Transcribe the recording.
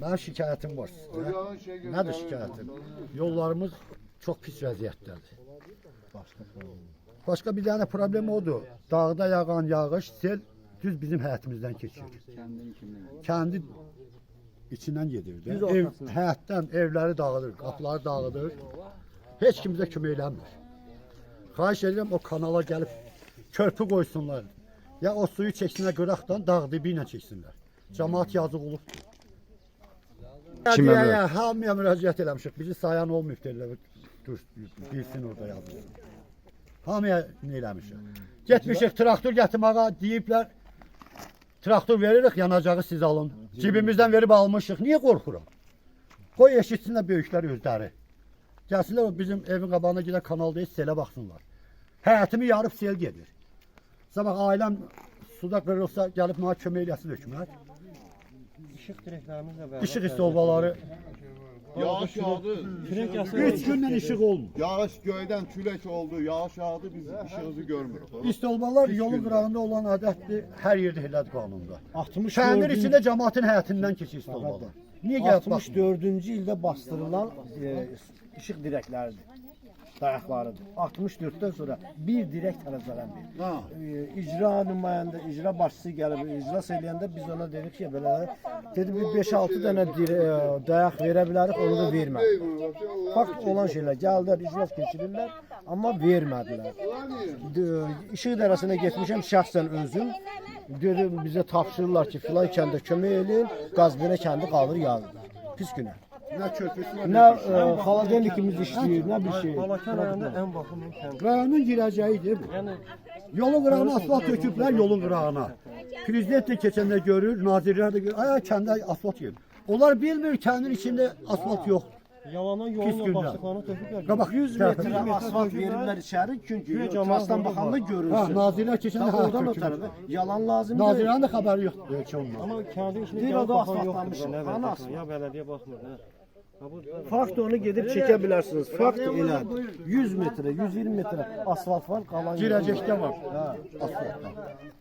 Mənim şikayətim var sizə. Nədir şikayətim? Yollarımız çox pis vəziyyətdədir. Başqa bir dənə problem odur. Dağda yağan yağış sel düz bizim həyətimizdən keçir. Kəndi içindən gedir. də. Ev, həyətdən evləri dağıdır, qapıları dağıdır. Heç kim bizə kömək eləmir. Xahiş edirəm o kanala gəlib körpü qoysunlar. Ya o suyu çəksinlər qıraqdan, dağ dibi ilə çəksinlər. Cəmaət yazıq olub. Kimə Kimə? Hamıya müraciət eləmişik. Bizi sayan deyirlər. Dur, bilsin orada yazılır. Hamıya nə eləmişik. Getmişik traktor gətirməyə deyiblər. Traktor veririk, yanacağı siz alın. Cibimizdən verib almışıq. Niyə qorxuram? Qoy eşitsinlər böyüklər özləri. Gəlsinlər bizim evin qabağına gedən kanalda heç selə baxsınlar. Həyatımı yarıb sel gedir. Sabah ailəm suda qırılsa gəlib mənə kömək eləsin hökumət. İşıq direklərimizlə beraber. İşıq istolbaları Yağış yağdı. Kürek yası. 3 gündən işıq olmur. Yağış göydən külək oldu. Yağış yağdı biz ışığımızı görmürük. İstolbalar yolun qırağında olan adətdir. Hər yerdə elədir qanunda. 64 Kəndir içində cəmaətin həyətindən keçir istolbalar. Niyə gəlib baxmır? 64-cü ildə bastırılan e, işıq dirəkləridir. Dayaqlarıdır. 64-dən sonra bir dirək tərəzələnmir. Ha. E, icra nümayəndə, icra başçısı gəlib iclas eləyəndə biz ona dedik ki, belə dedi bir 5-6 dənə e, dayaq verə bilərik, onu da vermədik. Fakt olan şeylər gəldilər, iclas keçirirlər, amma vermədilər. İşıq idarəsinə getmişəm şəxsən özüm. Dedim bizə tapşırırlar ki, filan kəndə kömək eləyin, Qazbərə kəndi qalır yağdı. Pis günə. Nə körpüsü var, Nə e, xaladelikimiz işləyir, nə bir şey. Balakan rayonunda en bakımlı. Rayonun girəcəyidir bu. Yani Yolun qırağına asfalt töküblər yolun qırağına. Prezident də keçəndə görür, nazirlər də görür. Ay kəndə asfalt yer. Onlar bilmir kəndin içində asfalt yox. yalandan Pis yolla gündən. başlıklarını töküblər. Qabaq 100 metrə asfalt veriblər içəri, çünki Güya camaat cəmaatdan orada baxanda. Ha, görürsün. keçəndə Bax, hə oradan o yalan lazım deyil. Nazirlərin də xəbəri yoxdur heç olmaz. Ama kağıdın içinde Bir gelip o da bakan asfaltlanmış. yoktur. Ne Ana asfalt. ya belediye bakmıyor. Ha. Ha, Fakt onu gedib çəkə bilərsiniz. Fakt elə. 100 metrə, 120 metrə asfalt var, qalan Girəcəkdə var. Asfalt.